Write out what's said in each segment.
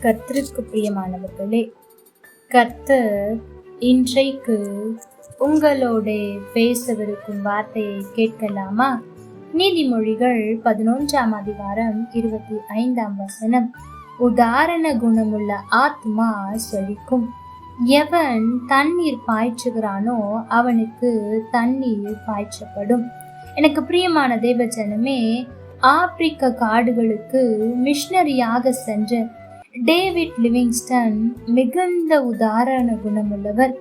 கத்திற்கு பிரியமானவர்களே கர்த்தர் இன்றைக்கு உங்களோட பேசவிருக்கும் வார்த்தையை கேட்கலாமா? நீதிமொழிகள் பதினொன்றாம் அதிகாரம் இருபத்தி ஐந்தாம் வசனம். உதாரண குணமுள்ள ஆத்மா செழிக்கும். எவன் தண்ணீர் பாய்ச்சுகிறானோ அவனுக்கு தண்ணீர் பாய்ச்சப்படும். எனக்கு பிரியமான தேவஜனமே ஆப்பிரிக்க காடுகளுக்கு மிஷனரியாக சென்ற டேவிட் லிவிங்ஸ்டன் மிகுந்த உதாரண குணமுள்ளவர்.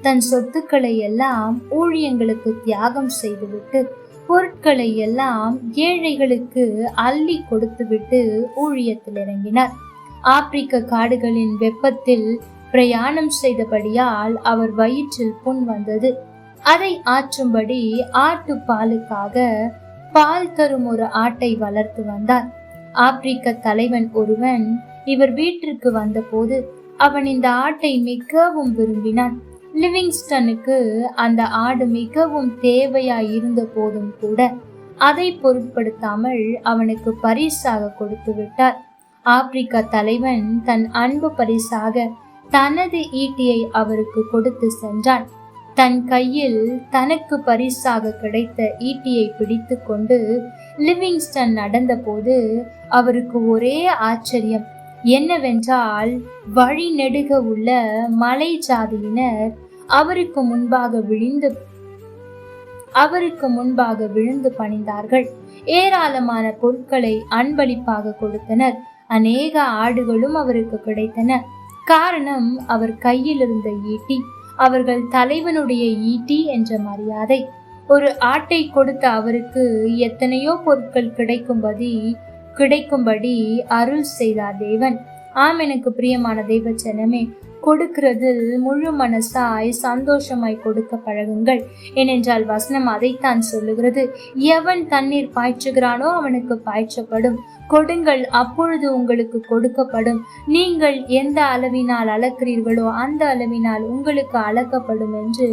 தன் சொத்துக்களை எல்லாம் ஊழியங்களுக்கு தியாகம் செய்துவிட்டு பொருட்களை எல்லாம் ஏழைகளுக்கு அள்ளி கொடுத்துவிட்டு ஊழியத்தில் இறங்கினார். ஆப்பிரிக்க காடுகளின் வெப்பத்தில் பிரயாணம் செய்தபடியால் அவர் வயிற்றில் புண் வந்தது. அதை ஆற்றும்படி ஆட்டு பாலுக்காக பால் தரும் ஒரு ஆட்டை வளர்த்து வந்தார். ஆப்பிரிக்க தலைவன் ஒருவன் இவர் வீட்டிற்கு வந்தபோது அவன் இந்த ஆட்டை மிகவும் விரும்பினான். லிவிங்ஸ்டனுக்கு அந்த ஆடு மிகவும் தேவையாய் இருந்த போதும் கூட அதை பொருட்படுத்தாமல் அவனுக்கு பரிசாக கொடுத்து விட்டார். ஆப்பிரிக்க தலைவன் தன் அன்பு பரிசாக தனது ஈட்டியை அவருக்கு கொடுத்து சென்றான். தன் கையில் தனக்கு பரிசாக கிடைத்த ஈட்டியை பிடித்து கொண்டு லிவிங்ஸ்டன் நடந்தபோது அவருக்கு ஒரே ஆச்சரியம். என்னவென்றால் வழி நெடுக உள்ள மலை ஜாதியினர் அவருக்கு முன்பாக விழுந்து அவருக்கு முன்பாக விழுந்து பணிந்தார்கள். ஏராளமான பொருட்களை அன்பளிப்பாக கொடுத்தனர். அநேக ஆடுகளும் அவருக்கு கிடைத்தன. காரணம் அவர் கையில் இருந்த ஈட்டி. அவர்கள் தலைவனுடைய ஈட்டி என்ற மரியாதை. ஒரு ஆட்டை கொடுத்த அவருக்கு எத்தனையோ பொருட்கள் கிடைக்கும்படி கிடைக்கும்படி அருள் செய்தார் தேவன். ஆம் எனக்கு பிரியமான தெய்வச்சனமே கொடுக்கிறதில் முழு மனசாய் சந்தோஷமாய் கொடுக்க பழகுங்கள். ஏனென்றால் வசனம் அதைத்தான் சொல்லுகிறது. எவன் தண்ணீர் பாய்ச்சுகிறானோ அவனுக்கு பாய்ச்சப்படும். கொடுங்கள் அப்பொழுது உங்களுக்கு கொடுக்கப்படும். நீங்கள் எந்த அளவினால் அளக்கிறீர்களோ அந்த அளவினால் உங்களுக்கு அளக்கப்படும் என்று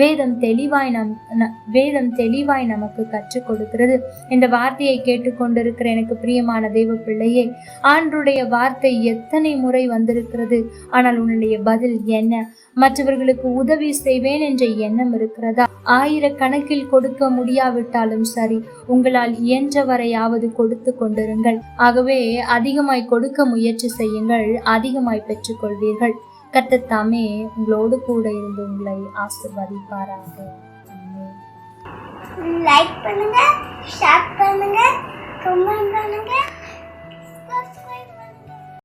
வேதம் தெளிவாய் நம் வேதம் தெளிவாய் நமக்கு கற்றுக் கொடுக்கிறது. இந்த வார்த்தையை கேட்டுக்கொண்டிருக்கிற எனக்கு பிரியமான தெய்வ பிள்ளையே ஆண்டுடைய வார்த்தை எத்தனை முறை வந்திருக்கிறது. ஆனால் உன்னுடைய பதில் என்ன? மற்றவர்களுக்கு உதவி செய்வேன் என்ற எண்ணம் இருக்கிறதா? ஆயிரக்கணக்கில் கொடுக்க முடியாவிட்டாலும் சரி உங்களால் இயன்றவரையாவது கொடுத்து கொண்டிருங்கள். ஆகவே அதிகமாய் கொடுக்க முயற்சி செய்யுங்கள் அதிகமாய் பெற்றுக்கொள்வீர்கள். கத்தத்தாமே உங்களோடு கூட இருந்து உங்களை ஆசிர்வதிப்பாராக. லைக் பண்ணுங்க ஷேர்